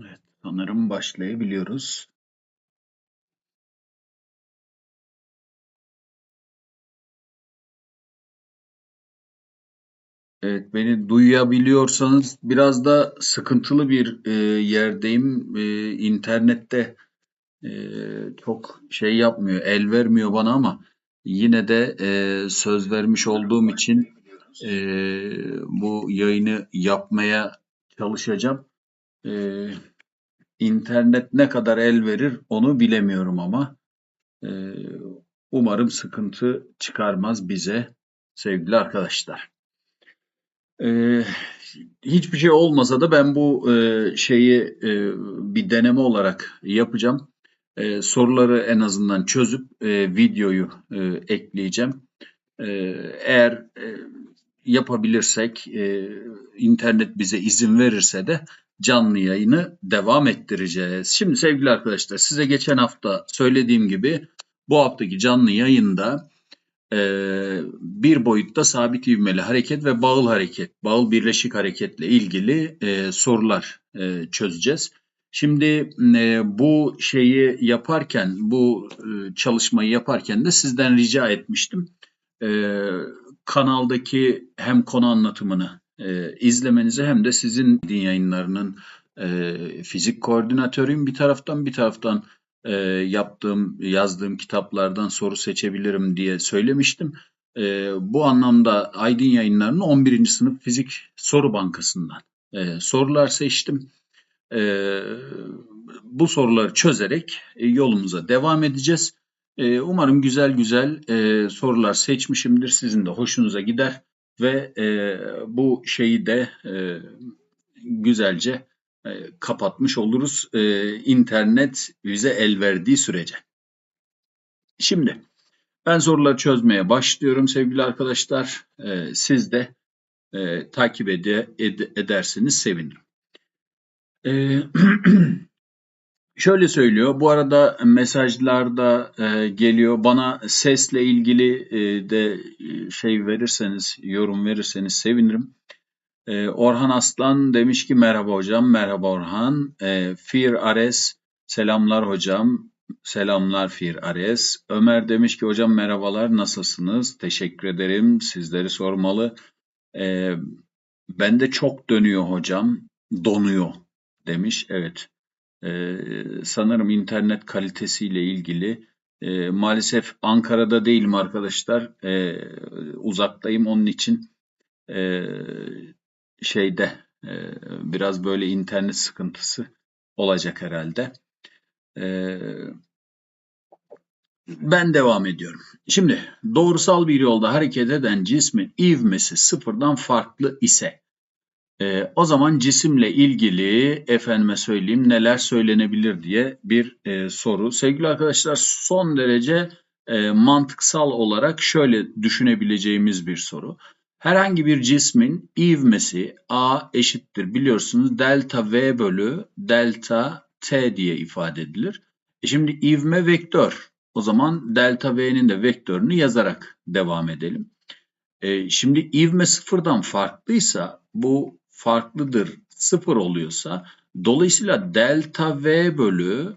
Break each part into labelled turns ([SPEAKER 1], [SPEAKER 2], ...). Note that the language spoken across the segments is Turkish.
[SPEAKER 1] Evet, sanırım başlayabiliyoruz. Evet, beni duyabiliyorsanız biraz da sıkıntılı bir e, yerdeyim. E, internette e, çok şey yapmıyor, el vermiyor bana ama yine de e, söz vermiş olduğum için e, bu yayını yapmaya çalışacağım. E, internet ne kadar el verir onu bilemiyorum ama e, umarım sıkıntı çıkarmaz bize sevgili arkadaşlar. Ee, hiçbir şey olmasa da ben bu e, şeyi e, bir deneme olarak yapacağım. E, soruları en azından çözüp e, videoyu e, ekleyeceğim. E, eğer e, yapabilirsek, e, internet bize izin verirse de canlı yayını devam ettireceğiz. Şimdi sevgili arkadaşlar size geçen hafta söylediğim gibi bu haftaki canlı yayında e, bir boyutta sabit ivmeli hareket ve bağıl hareket, bağıl birleşik hareketle ilgili e, sorular e, çözeceğiz. Şimdi e, bu şeyi yaparken, bu e, çalışmayı yaparken de sizden rica etmiştim. E, kanaldaki hem konu anlatımını e, izlemenizi hem de sizin din yayınlarının e, fizik koordinatörüyüm bir taraftan bir taraftan e, yaptığım, yazdığım kitaplardan soru seçebilirim diye söylemiştim. E, bu anlamda Aydın Yayınları'nın 11. sınıf fizik soru bankasından e, sorular seçtim. E, bu soruları çözerek e, yolumuza devam edeceğiz. E, umarım güzel güzel e, sorular seçmişimdir. Sizin de hoşunuza gider ve e, bu şeyi de e, güzelce e, kapatmış oluruz e, internet bize el verdiği sürece. Şimdi ben soruları çözmeye başlıyorum sevgili arkadaşlar. E, siz de e, takip ede, ed, ederseniz sevinirim. E, şöyle söylüyor. Bu arada mesajlarda e, geliyor. Bana sesle ilgili e, de şey verirseniz, yorum verirseniz sevinirim. Ee, Orhan Aslan demiş ki merhaba hocam, merhaba Orhan. Ee, Fir Ares, selamlar hocam, selamlar Fir Ares. Ömer demiş ki hocam merhabalar, nasılsınız? Teşekkür ederim, sizleri sormalı. Ee, bende çok dönüyor hocam, donuyor demiş. Evet, ee, sanırım internet kalitesiyle ilgili. Ee, maalesef Ankara'da değilim arkadaşlar, ee, uzaktayım onun için. Ee, şeyde e, biraz böyle internet sıkıntısı olacak herhalde. E, ben devam ediyorum. Şimdi doğrusal bir yolda hareket eden cismin ivmesi sıfırdan farklı ise e, o zaman cisimle ilgili efendime söyleyeyim neler söylenebilir diye bir e, soru. Sevgili arkadaşlar son derece e, mantıksal olarak şöyle düşünebileceğimiz bir soru. Herhangi bir cismin ivmesi A eşittir biliyorsunuz delta V bölü delta T diye ifade edilir. E şimdi ivme vektör. O zaman delta V'nin de vektörünü yazarak devam edelim. E şimdi ivme sıfırdan farklıysa bu farklıdır sıfır oluyorsa dolayısıyla delta V bölü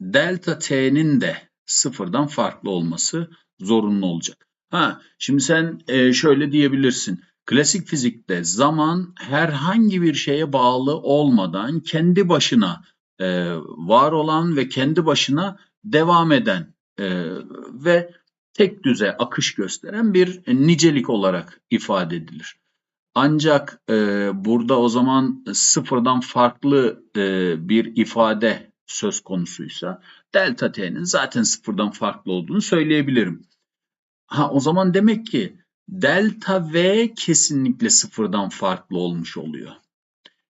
[SPEAKER 1] delta T'nin de sıfırdan farklı olması zorunlu olacak. Ha, şimdi sen e, şöyle diyebilirsin. Klasik fizikte zaman herhangi bir şeye bağlı olmadan kendi başına e, var olan ve kendi başına devam eden e, ve tek düze akış gösteren bir nicelik olarak ifade edilir. Ancak e, burada o zaman sıfırdan farklı e, bir ifade söz konusuysa delta t'nin zaten sıfırdan farklı olduğunu söyleyebilirim. Ha o zaman demek ki delta V kesinlikle sıfırdan farklı olmuş oluyor.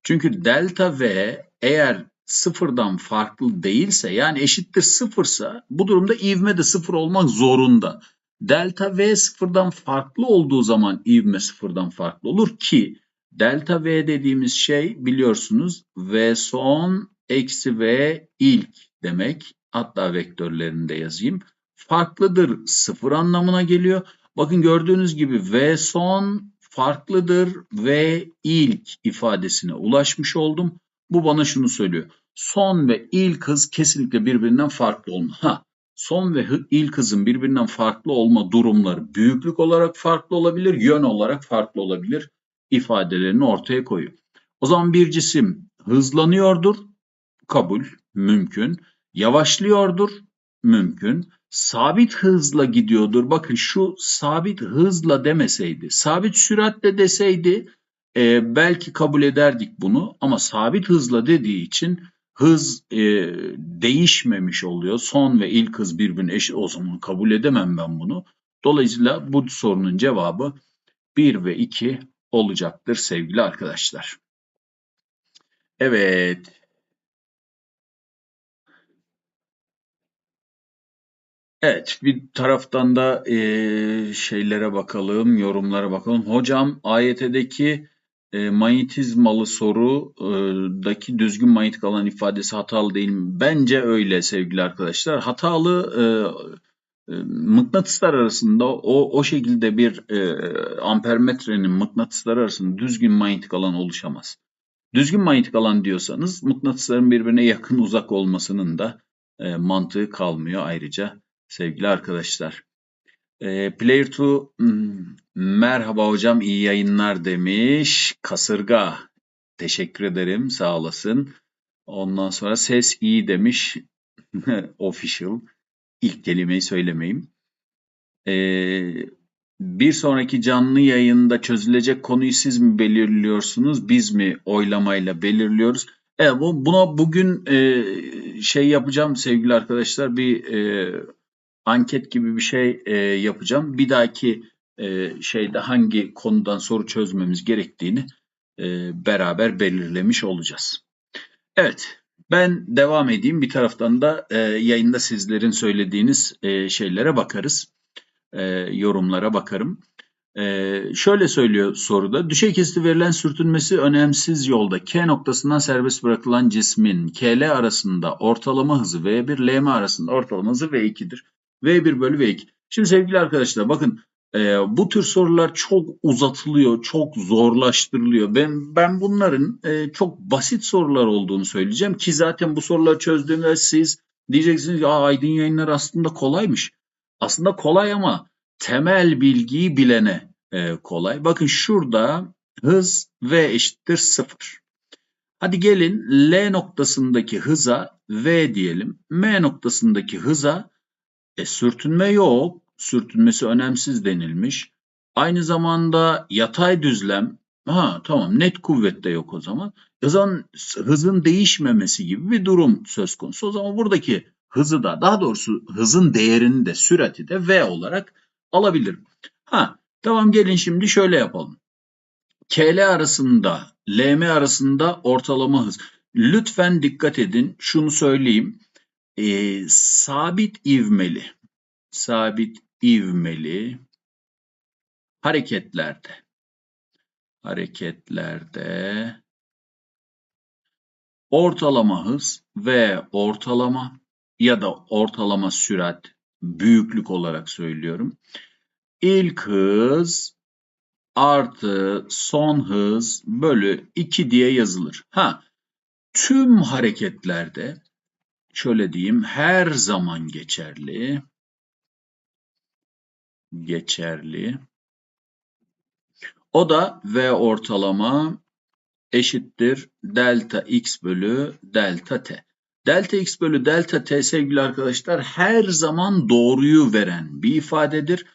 [SPEAKER 1] Çünkü delta V eğer sıfırdan farklı değilse yani eşittir sıfırsa bu durumda ivme de sıfır olmak zorunda. Delta V sıfırdan farklı olduğu zaman ivme sıfırdan farklı olur ki delta V dediğimiz şey biliyorsunuz V son eksi V ilk demek. Hatta vektörlerini de yazayım farklıdır sıfır anlamına geliyor. Bakın gördüğünüz gibi V son farklıdır ve ilk ifadesine ulaşmış oldum. Bu bana şunu söylüyor. Son ve ilk hız kesinlikle birbirinden farklı olma. Ha, son ve ilk hızın birbirinden farklı olma durumları büyüklük olarak farklı olabilir, yön olarak farklı olabilir ifadelerini ortaya koyuyor. O zaman bir cisim hızlanıyordur, kabul, mümkün. Yavaşlıyordur, mümkün. Sabit hızla gidiyordur. Bakın şu sabit hızla demeseydi, sabit süratle deseydi e, belki kabul ederdik bunu ama sabit hızla dediği için hız e, değişmemiş oluyor. Son ve ilk hız birbirine eşit. O zaman kabul edemem ben bunu. Dolayısıyla bu sorunun cevabı 1 ve 2 olacaktır sevgili arkadaşlar. Evet. Evet, bir taraftan da e, şeylere bakalım, yorumlara bakalım. Hocam AYT'deki e, manyetizmalı sorudaki düzgün manyetik alan ifadesi hatalı değil mi? Bence öyle sevgili arkadaşlar. Hatalı e, e, mıknatıslar arasında o, o şekilde bir e, ampermetrenin mıknatıslar arasında düzgün manyetik alan oluşamaz. Düzgün manyetik alan diyorsanız mıknatısların birbirine yakın uzak olmasının da e, mantığı kalmıyor ayrıca sevgili arkadaşlar. E, Player 2 hmm, merhaba hocam iyi yayınlar demiş. Kasırga teşekkür ederim sağ olasın. Ondan sonra ses iyi demiş. Official. İlk kelimeyi söylemeyeyim. Ee, bir sonraki canlı yayında çözülecek konuyu siz mi belirliyorsunuz, biz mi oylamayla belirliyoruz? Bu, buna bugün e, şey yapacağım sevgili arkadaşlar, bir e, anket gibi bir şey e, yapacağım. Bir dahaki e, şeyde hangi konudan soru çözmemiz gerektiğini e, beraber belirlemiş olacağız. Evet, ben devam edeyim. Bir taraftan da e, yayında sizlerin söylediğiniz e, şeylere bakarız, e, yorumlara bakarım. Ee, şöyle söylüyor soruda. Düşey kesiti verilen sürtünmesi önemsiz yolda K noktasından serbest bırakılan cismin KL arasında ortalama hızı V1, LM arasında ortalama hızı V2'dir. V1 bölü V2. Şimdi sevgili arkadaşlar bakın e, bu tür sorular çok uzatılıyor, çok zorlaştırılıyor. Ben ben bunların e, çok basit sorular olduğunu söyleyeceğim ki zaten bu soruları çözdüğümde siz diyeceksiniz ya Aydın yayınlar aslında kolaymış. Aslında kolay ama temel bilgiyi bilene e, kolay. Bakın şurada hız V eşittir 0. Hadi gelin L noktasındaki hıza V diyelim. M noktasındaki hıza e, sürtünme yok. Sürtünmesi önemsiz denilmiş. Aynı zamanda yatay düzlem. Ha tamam net kuvvette yok o zaman. O zaman hızın değişmemesi gibi bir durum söz konusu. O zaman buradaki hızı da daha doğrusu hızın değerini de sürati de V olarak alabilirim. Ha tamam gelin şimdi şöyle yapalım. KL arasında LM arasında ortalama hız. Lütfen dikkat edin şunu söyleyeyim e, sabit ivmeli, sabit ivmeli hareketlerde, hareketlerde ortalama hız ve ortalama ya da ortalama sürat büyüklük olarak söylüyorum. İlk hız artı son hız bölü 2 diye yazılır. Ha, tüm hareketlerde şöyle diyeyim her zaman geçerli geçerli. O da V ortalama eşittir delta x bölü delta t. Delta x bölü delta t sevgili arkadaşlar her zaman doğruyu veren bir ifadedir.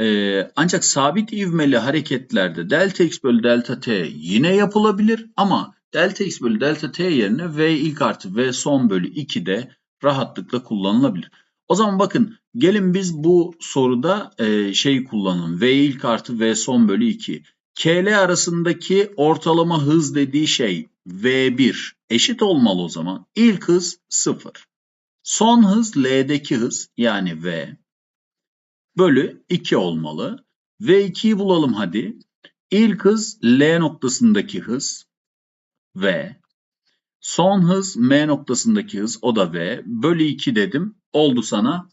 [SPEAKER 1] Ee, ancak sabit ivmeli hareketlerde delta x bölü delta t yine yapılabilir ama delta x bölü delta t yerine v ilk artı v son bölü 2 de rahatlıkla kullanılabilir. O zaman bakın gelin biz bu soruda e, şey kullanalım. V ilk artı V son bölü 2. KL arasındaki ortalama hız dediği şey V1 eşit olmalı o zaman. İlk hız 0. Son hız L'deki hız yani V bölü 2 olmalı. V2'yi bulalım hadi. İlk hız L noktasındaki hız V. Son hız M noktasındaki hız o da V. Bölü 2 dedim. Oldu sana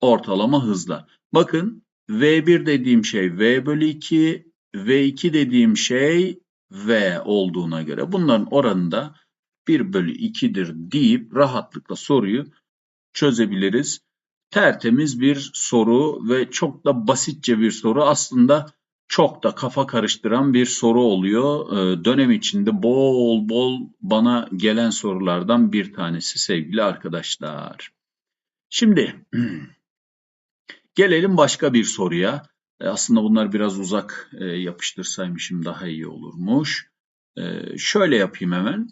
[SPEAKER 1] ortalama hızla. Bakın V1 dediğim şey V bölü 2. V2 dediğim şey V olduğuna göre bunların oranı da 1 bölü 2'dir deyip rahatlıkla soruyu çözebiliriz. Tertemiz bir soru ve çok da basitçe bir soru. Aslında çok da kafa karıştıran bir soru oluyor. Ee, dönem içinde bol bol bana gelen sorulardan bir tanesi sevgili arkadaşlar. Şimdi gelelim başka bir soruya. E, aslında bunlar biraz uzak e, yapıştırsaymışım daha iyi olurmuş. E, şöyle yapayım hemen.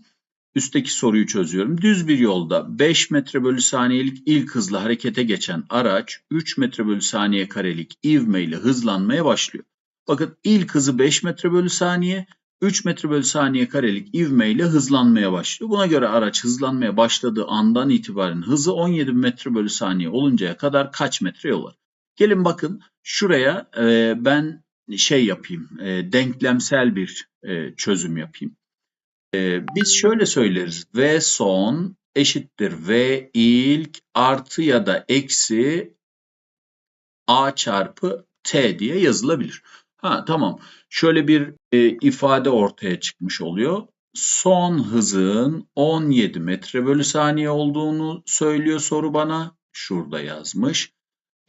[SPEAKER 1] Üstteki soruyu çözüyorum. Düz bir yolda 5 metre bölü saniyelik ilk hızla harekete geçen araç 3 metre bölü saniye karelik ivmeyle hızlanmaya başlıyor. Bakın ilk hızı 5 metre bölü saniye, 3 metre bölü saniye karelik ivmeyle hızlanmaya başlıyor. Buna göre araç hızlanmaya başladığı andan itibaren hızı 17 metre bölü saniye oluncaya kadar kaç metre yol alır? Gelin bakın şuraya e, ben şey yapayım, e, denklemsel bir e, çözüm yapayım. E, biz şöyle söyleriz, V son eşittir V ilk artı ya da eksi A çarpı T diye yazılabilir. Ha tamam. Şöyle bir e, ifade ortaya çıkmış oluyor. Son hızın 17 metre bölü saniye olduğunu söylüyor soru bana. Şurada yazmış.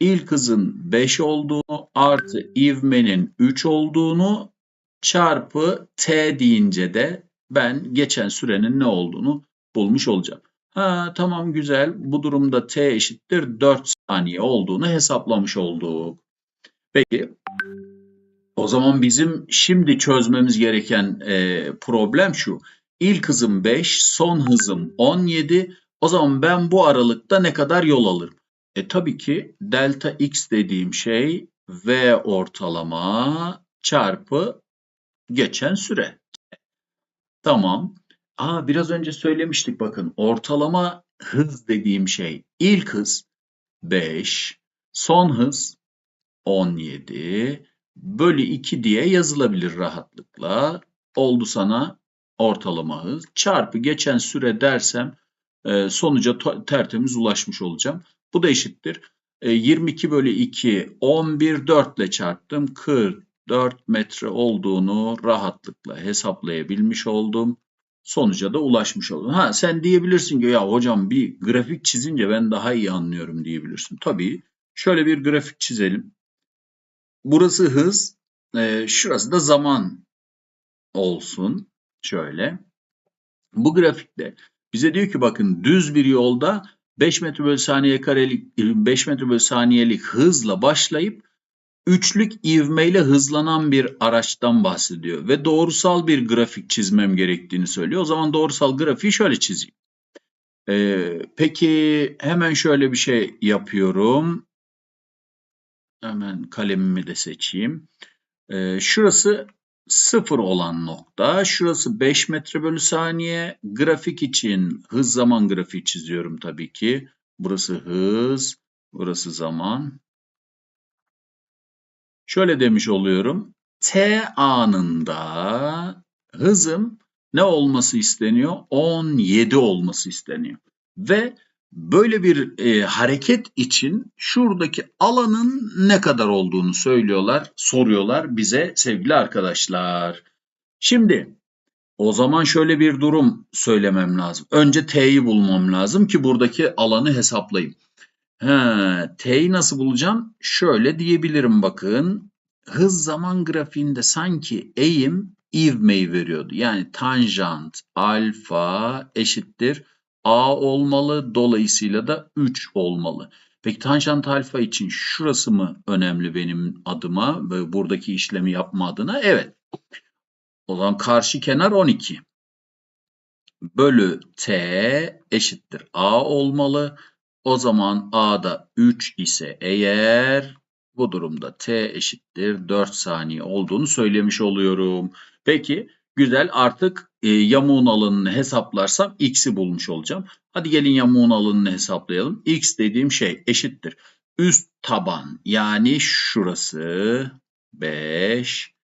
[SPEAKER 1] İlk hızın 5 olduğunu artı ivmenin 3 olduğunu çarpı t deyince de ben geçen sürenin ne olduğunu bulmuş olacağım. Ha tamam güzel. Bu durumda t eşittir 4 saniye olduğunu hesaplamış olduk. Peki o zaman bizim şimdi çözmemiz gereken e, problem şu. İlk hızım 5, son hızım 17. O zaman ben bu aralıkta ne kadar yol alırım? E tabii ki delta x dediğim şey v ortalama çarpı geçen süre. Tamam. Aa biraz önce söylemiştik bakın. Ortalama hız dediğim şey ilk hız 5, son hız 17 bölü 2 diye yazılabilir rahatlıkla. Oldu sana ortalama hız. Çarpı geçen süre dersem e, sonuca tertemiz ulaşmış olacağım. Bu da eşittir. 22 e, bölü 2 11 4 ile çarptım. 44 metre olduğunu rahatlıkla hesaplayabilmiş oldum. Sonuca da ulaşmış oldum. Ha sen diyebilirsin ki ya hocam bir grafik çizince ben daha iyi anlıyorum diyebilirsin. Tabii şöyle bir grafik çizelim. Burası hız, e, şurası da zaman olsun. Şöyle. Bu grafikte bize diyor ki bakın düz bir yolda 5 metre bölü saniye karelik 5 metre bölü saniyelik hızla başlayıp üçlük ivmeyle hızlanan bir araçtan bahsediyor ve doğrusal bir grafik çizmem gerektiğini söylüyor. O zaman doğrusal grafiği şöyle çizeyim. Ee, peki hemen şöyle bir şey yapıyorum. Hemen kalemimi de seçeyim. Ee, şurası 0 olan nokta. Şurası 5 metre bölü saniye. Grafik için hız zaman grafiği çiziyorum tabii ki. Burası hız, burası zaman. Şöyle demiş oluyorum. T anında hızım ne olması isteniyor? 17 olması isteniyor. Ve Böyle bir e, hareket için şuradaki alanın ne kadar olduğunu söylüyorlar, soruyorlar bize sevgili arkadaşlar. Şimdi o zaman şöyle bir durum söylemem lazım. Önce T'yi bulmam lazım ki buradaki alanı hesaplayayım. He, T'yi nasıl bulacağım? Şöyle diyebilirim bakın. Hız zaman grafiğinde sanki eğim ivmeyi veriyordu. Yani tanjant alfa eşittir A olmalı. Dolayısıyla da 3 olmalı. Peki tanjant alfa için şurası mı önemli benim adıma ve buradaki işlemi yapma adına? Evet. O zaman karşı kenar 12. Bölü t eşittir a olmalı. O zaman a'da 3 ise eğer bu durumda t eşittir 4 saniye olduğunu söylemiş oluyorum. Peki Güzel artık e, yamuğun alanını hesaplarsam x'i bulmuş olacağım. Hadi gelin yamuğun alanını hesaplayalım. x dediğim şey eşittir. Üst taban yani şurası 5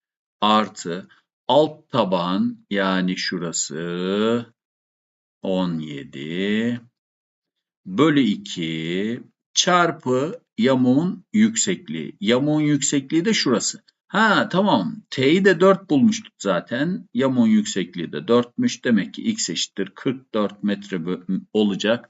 [SPEAKER 1] artı alt taban yani şurası 17 bölü 2 çarpı yamuğun yüksekliği. Yamuğun yüksekliği de şurası. Ha tamam. T'yi de 4 bulmuştuk zaten. Yamuğun yüksekliği de 4'müş. Demek ki x eşittir 44 metre olacak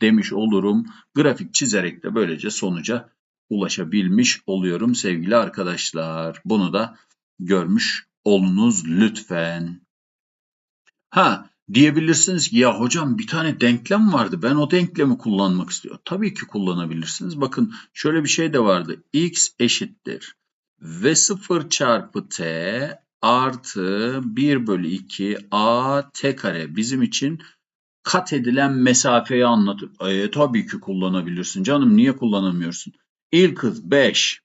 [SPEAKER 1] demiş olurum. Grafik çizerek de böylece sonuca ulaşabilmiş oluyorum sevgili arkadaşlar. Bunu da görmüş olunuz lütfen. Ha diyebilirsiniz ki ya hocam bir tane denklem vardı ben o denklemi kullanmak istiyorum. Tabii ki kullanabilirsiniz. Bakın şöyle bir şey de vardı. x eşittir v0 çarpı t artı 1 bölü 2 a t kare bizim için kat edilen mesafeyi anlatır. E, tabii ki kullanabilirsin canım niye kullanamıyorsun? İlk hız 5.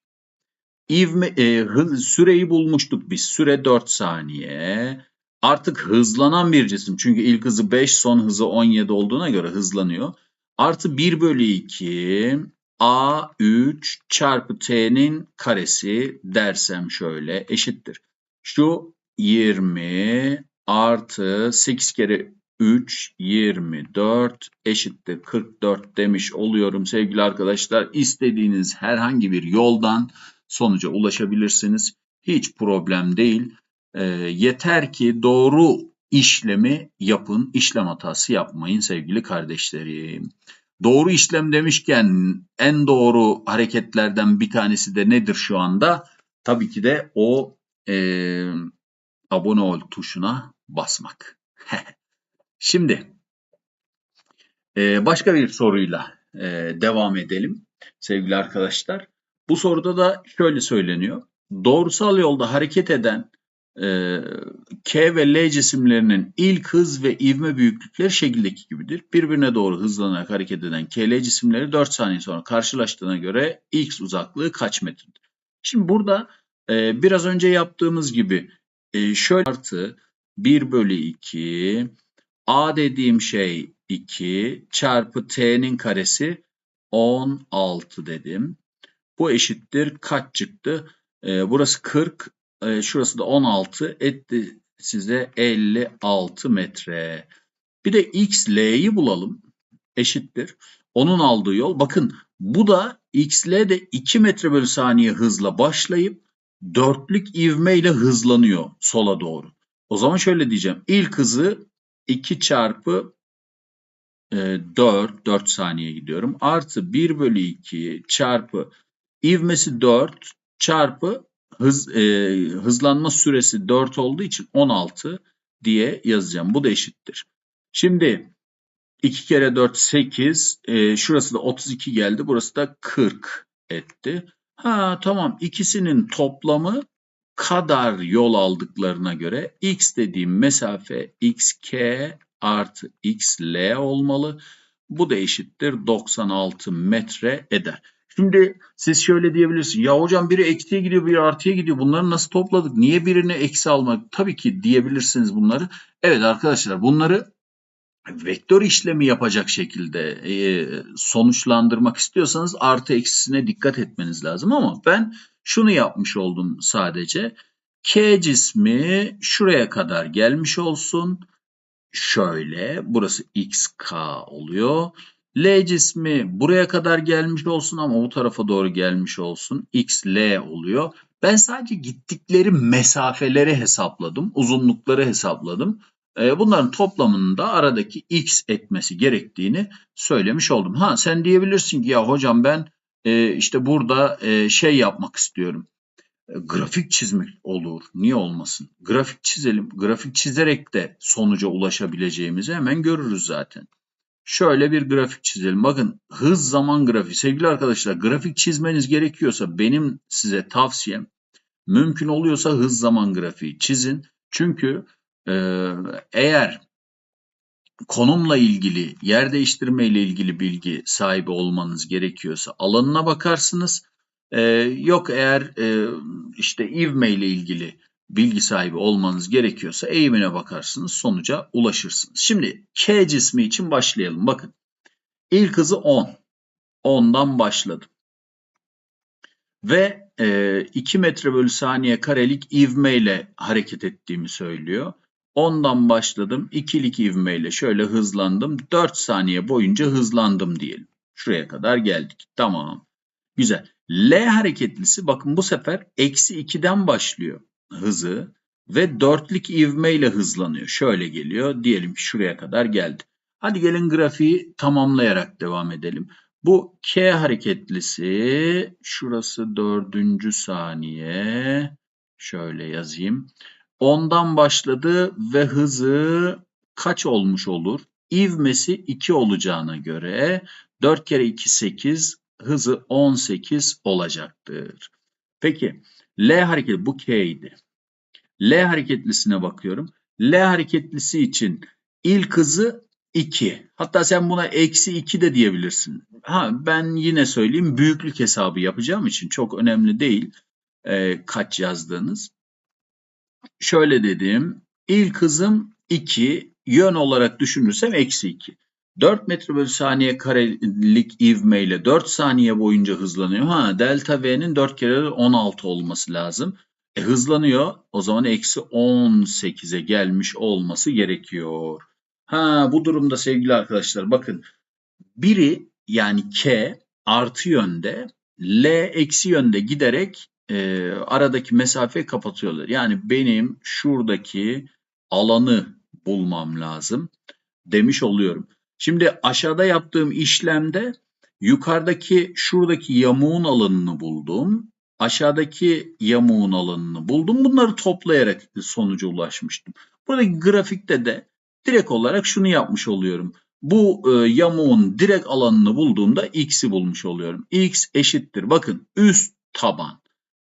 [SPEAKER 1] İvme, e, hız, süreyi bulmuştuk biz. Süre 4 saniye. Artık hızlanan bir cisim. Çünkü ilk hızı 5 son hızı 17 olduğuna göre hızlanıyor. Artı 1 bölü 2 A3 çarpı T'nin karesi dersem şöyle eşittir. Şu 20 artı 8 kere 3 24 eşittir 44 demiş oluyorum sevgili arkadaşlar. İstediğiniz herhangi bir yoldan sonuca ulaşabilirsiniz. Hiç problem değil. E, yeter ki doğru işlemi yapın, işlem hatası yapmayın sevgili kardeşlerim. Doğru işlem demişken en doğru hareketlerden bir tanesi de nedir şu anda? Tabii ki de o e, abone ol tuşuna basmak. Şimdi e, başka bir soruyla e, devam edelim sevgili arkadaşlar. Bu soruda da şöyle söyleniyor. Doğrusal yolda hareket eden e, K ve L cisimlerinin ilk hız ve ivme büyüklükleri şekildeki gibidir. Birbirine doğru hızlanarak hareket eden K, L cisimleri 4 saniye sonra karşılaştığına göre X uzaklığı kaç metredir? Şimdi burada e, biraz önce yaptığımız gibi e, şöyle artı 1 bölü 2 A dediğim şey 2 çarpı T'nin karesi 16 dedim. Bu eşittir kaç çıktı? Burası 40 e, şurası da 16 etti size 56 metre. Bir de x, l'yi bulalım. Eşittir. Onun aldığı yol. Bakın bu da x, l de 2 metre bölü saniye hızla başlayıp dörtlük ivmeyle hızlanıyor sola doğru. O zaman şöyle diyeceğim. İlk hızı 2 çarpı e, 4, 4 saniye gidiyorum. Artı 1 bölü 2 çarpı ivmesi 4 çarpı hız e, hızlanma süresi 4 olduğu için 16 diye yazacağım. Bu da eşittir. Şimdi 2 kere 4 8. E, şurası da 32 geldi. Burası da 40 etti. Ha tamam ikisinin toplamı kadar yol aldıklarına göre x dediğim mesafe xk artı xl olmalı. Bu da eşittir 96 metre eder. Şimdi siz şöyle diyebilirsiniz. Ya hocam biri eksiye gidiyor, biri artıya gidiyor. Bunları nasıl topladık? Niye birini eksi almak? Tabii ki diyebilirsiniz bunları. Evet arkadaşlar bunları vektör işlemi yapacak şekilde e, sonuçlandırmak istiyorsanız artı eksisine dikkat etmeniz lazım ama ben şunu yapmış oldum sadece. K cismi şuraya kadar gelmiş olsun. Şöyle burası xk oluyor. L cismi buraya kadar gelmiş olsun ama bu tarafa doğru gelmiş olsun. X, L oluyor. Ben sadece gittikleri mesafeleri hesapladım. Uzunlukları hesapladım. Ee, bunların toplamının da aradaki X etmesi gerektiğini söylemiş oldum. Ha sen diyebilirsin ki ya hocam ben e, işte burada e, şey yapmak istiyorum. E, grafik çizmek olur. Niye olmasın? Grafik çizelim. Grafik çizerek de sonuca ulaşabileceğimizi hemen görürüz zaten. Şöyle bir grafik çizelim. Bakın hız zaman grafiği. Sevgili arkadaşlar grafik çizmeniz gerekiyorsa benim size tavsiyem mümkün oluyorsa hız zaman grafiği çizin. Çünkü e, eğer konumla ilgili, yer değiştirme ile ilgili bilgi sahibi olmanız gerekiyorsa alanına bakarsınız. E, yok eğer e, işte ivme ile ilgili bilgi sahibi olmanız gerekiyorsa eğimine bakarsınız sonuca ulaşırsınız. Şimdi K cismi için başlayalım. Bakın ilk hızı 10. 10'dan başladım. Ve e, 2 metre bölü saniye karelik ivme ile hareket ettiğimi söylüyor. 10'dan başladım. İkilik ivme ile şöyle hızlandım. 4 saniye boyunca hızlandım diyelim. Şuraya kadar geldik. Tamam. Güzel. L hareketlisi bakın bu sefer eksi 2'den başlıyor hızı ve dörtlük ivmeyle hızlanıyor. Şöyle geliyor. Diyelim ki şuraya kadar geldi. Hadi gelin grafiği tamamlayarak devam edelim. Bu K hareketlisi şurası dördüncü saniye. Şöyle yazayım. Ondan başladı ve hızı kaç olmuş olur? İvmesi 2 olacağına göre 4 kere 2 8 hızı 18 olacaktır. Peki L hareketi bu K idi. L hareketlisine bakıyorum. L hareketlisi için ilk hızı 2. Hatta sen buna eksi 2 de diyebilirsin. Ha, ben yine söyleyeyim büyüklük hesabı yapacağım için çok önemli değil e, kaç yazdığınız. Şöyle dedim. İlk hızım 2. Yön olarak düşünürsem eksi 2. 4 metre bölü saniye karelik ivmeyle 4 saniye boyunca hızlanıyor. Ha delta V'nin 4 kere 16 olması lazım. E, hızlanıyor. O zaman eksi 18'e gelmiş olması gerekiyor. Ha bu durumda sevgili arkadaşlar bakın biri yani K artı yönde L eksi yönde giderek e, aradaki mesafeyi kapatıyorlar. Yani benim şuradaki alanı bulmam lazım demiş oluyorum. Şimdi aşağıda yaptığım işlemde yukarıdaki şuradaki yamuğun alanını buldum. Aşağıdaki yamuğun alanını buldum. Bunları toplayarak sonuca ulaşmıştım. Buradaki grafikte de direkt olarak şunu yapmış oluyorum. Bu e, yamuğun direkt alanını bulduğumda x'i bulmuş oluyorum. x eşittir. Bakın üst taban.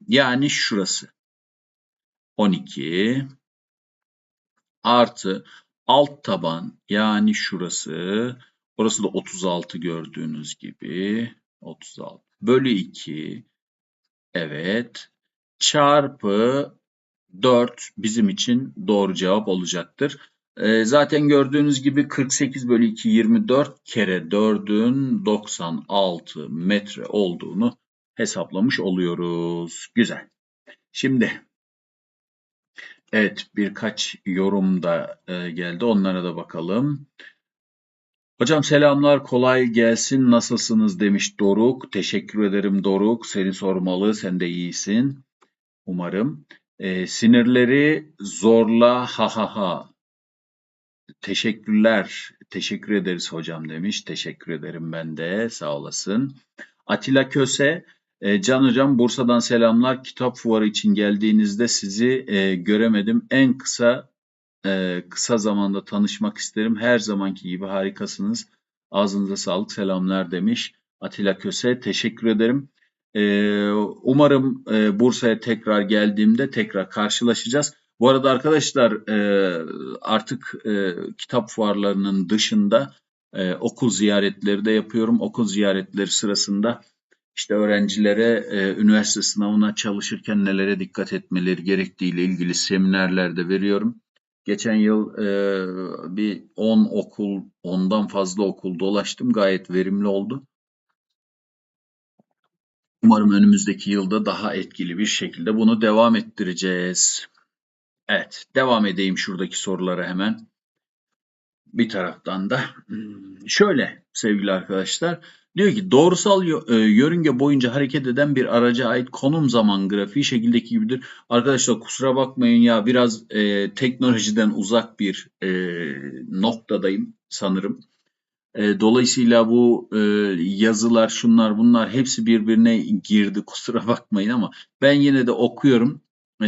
[SPEAKER 1] Yani şurası. 12 artı alt taban yani şurası. Orası da 36 gördüğünüz gibi. 36 bölü 2 evet çarpı 4 bizim için doğru cevap olacaktır. E, zaten gördüğünüz gibi 48 bölü 2 24 kere 4'ün 96 metre olduğunu hesaplamış oluyoruz. Güzel. Şimdi evet birkaç yorum da e, geldi. Onlara da bakalım. Hocam selamlar, kolay gelsin. Nasılsınız demiş Doruk. Teşekkür ederim Doruk. Seni sormalı, sen de iyisin. Umarım. E, sinirleri zorla ha ha ha. Teşekkürler. Teşekkür ederiz hocam demiş. Teşekkür ederim ben de. Sağ olasın. Atilla Köse Can Hocam Bursa'dan selamlar. Kitap fuarı için geldiğinizde sizi e, göremedim. En kısa e, kısa zamanda tanışmak isterim. Her zamanki gibi harikasınız. Ağzınıza sağlık selamlar demiş. Atilla Köse teşekkür ederim. E, umarım e, Bursa'ya tekrar geldiğimde tekrar karşılaşacağız. Bu arada arkadaşlar e, artık e, kitap fuarlarının dışında e, okul ziyaretleri de yapıyorum. Okul ziyaretleri sırasında işte öğrencilere e, üniversite sınavına çalışırken nelere dikkat etmeleri gerektiği ile ilgili seminerler de veriyorum. Geçen yıl e, bir 10 okul, ondan fazla okul dolaştım. Gayet verimli oldu. Umarım önümüzdeki yılda daha etkili bir şekilde bunu devam ettireceğiz. Evet, devam edeyim şuradaki sorulara hemen. Bir taraftan da şöyle sevgili arkadaşlar. Diyor ki doğrusal e, yörünge boyunca hareket eden bir araca ait konum zaman grafiği şekildeki gibidir. Arkadaşlar kusura bakmayın ya biraz e, teknolojiden uzak bir e, noktadayım sanırım. E, dolayısıyla bu e, yazılar şunlar bunlar hepsi birbirine girdi kusura bakmayın ama ben yine de okuyorum. E,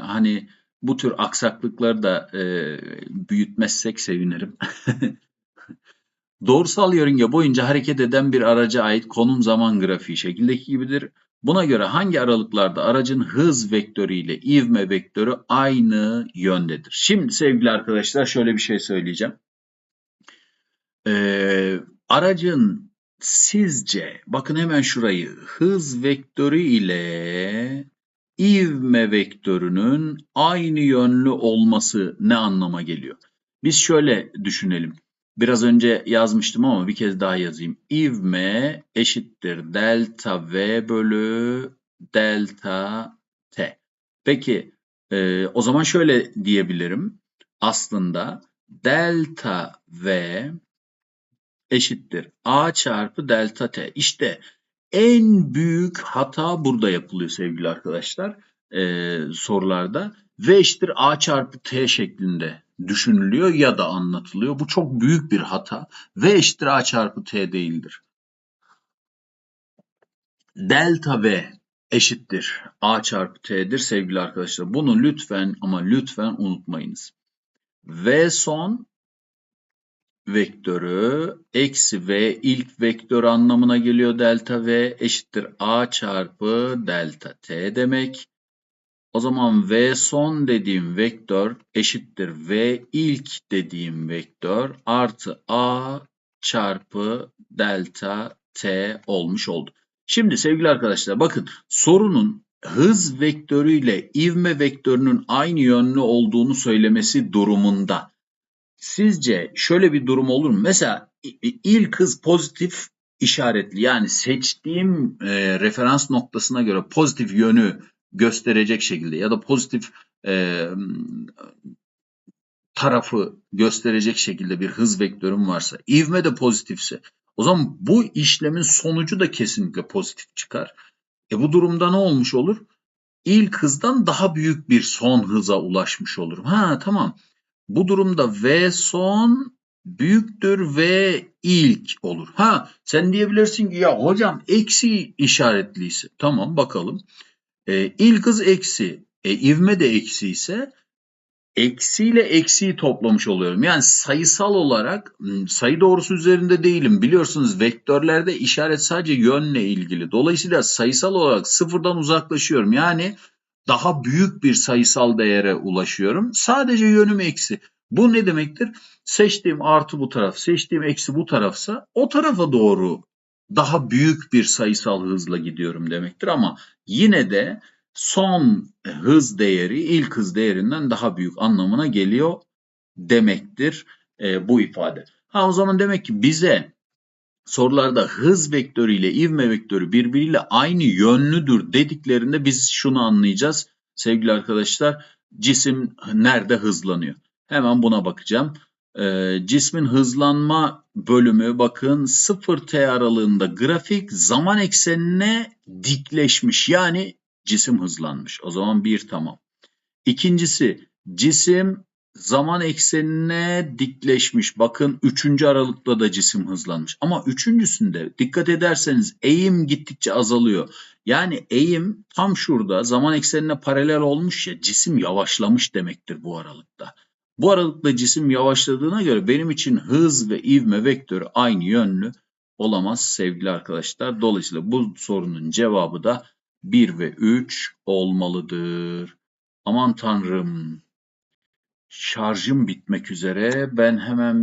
[SPEAKER 1] hani bu tür aksaklıkları da e, büyütmezsek sevinirim. Doğrusal yörünge boyunca hareket eden bir araca ait konum zaman grafiği şekildeki gibidir. Buna göre hangi aralıklarda aracın hız vektörü ile ivme vektörü aynı yöndedir? Şimdi sevgili arkadaşlar şöyle bir şey söyleyeceğim. Ee, aracın sizce bakın hemen şurayı hız vektörü ile ivme vektörünün aynı yönlü olması ne anlama geliyor? Biz şöyle düşünelim. Biraz önce yazmıştım ama bir kez daha yazayım. İvme eşittir delta V bölü delta T. Peki e, o zaman şöyle diyebilirim. Aslında delta V eşittir A çarpı delta T. İşte En büyük hata burada yapılıyor sevgili arkadaşlar e, sorularda. V eşittir A çarpı T şeklinde düşünülüyor ya da anlatılıyor. Bu çok büyük bir hata. V eşittir A çarpı T değildir. Delta V eşittir A çarpı T'dir sevgili arkadaşlar. Bunu lütfen ama lütfen unutmayınız. V son vektörü eksi V ilk vektör anlamına geliyor delta V eşittir A çarpı delta T demek. O zaman V son dediğim vektör eşittir V ilk dediğim vektör artı A çarpı delta T olmuş oldu. Şimdi sevgili arkadaşlar bakın sorunun hız vektörüyle ivme vektörünün aynı yönlü olduğunu söylemesi durumunda sizce şöyle bir durum olur mu? Mesela ilk hız pozitif işaretli yani seçtiğim e, referans noktasına göre pozitif yönü gösterecek şekilde ya da pozitif e, tarafı gösterecek şekilde bir hız vektörüm varsa, ivme de pozitifse o zaman bu işlemin sonucu da kesinlikle pozitif çıkar. E bu durumda ne olmuş olur? İlk hızdan daha büyük bir son hıza ulaşmış olurum. Ha tamam. Bu durumda V son büyüktür V ilk olur. Ha sen diyebilirsin ki ya hocam eksi işaretliyse. Tamam bakalım. E, ilk hız eksi. E, ivme de eksi ise eksiyle eksiyi toplamış oluyorum. Yani sayısal olarak sayı doğrusu üzerinde değilim. Biliyorsunuz vektörlerde işaret sadece yönle ilgili. Dolayısıyla sayısal olarak sıfırdan uzaklaşıyorum. Yani daha büyük bir sayısal değere ulaşıyorum. Sadece yönüm eksi. Bu ne demektir? Seçtiğim artı bu taraf, seçtiğim eksi bu tarafsa o tarafa doğru daha büyük bir sayısal hızla gidiyorum demektir ama yine de son hız değeri ilk hız değerinden daha büyük anlamına geliyor demektir e, bu ifade. Ha o zaman demek ki bize sorularda hız vektörü ile ivme vektörü birbiriyle aynı yönlüdür dediklerinde biz şunu anlayacağız. Sevgili arkadaşlar cisim nerede hızlanıyor? Hemen buna bakacağım. Ee, cismin hızlanma bölümü bakın 0t aralığında grafik zaman eksenine dikleşmiş. Yani cisim hızlanmış. O zaman bir tamam. İkincisi cisim zaman eksenine dikleşmiş. Bakın üçüncü aralıkta da cisim hızlanmış. Ama üçüncüsünde dikkat ederseniz eğim gittikçe azalıyor. Yani eğim tam şurada zaman eksenine paralel olmuş ya cisim yavaşlamış demektir bu aralıkta. Bu aralıkta cisim yavaşladığına göre benim için hız ve ivme vektörü aynı yönlü olamaz sevgili arkadaşlar. Dolayısıyla bu sorunun cevabı da 1 ve 3 olmalıdır. Aman tanrım. Şarjım bitmek üzere. Ben hemen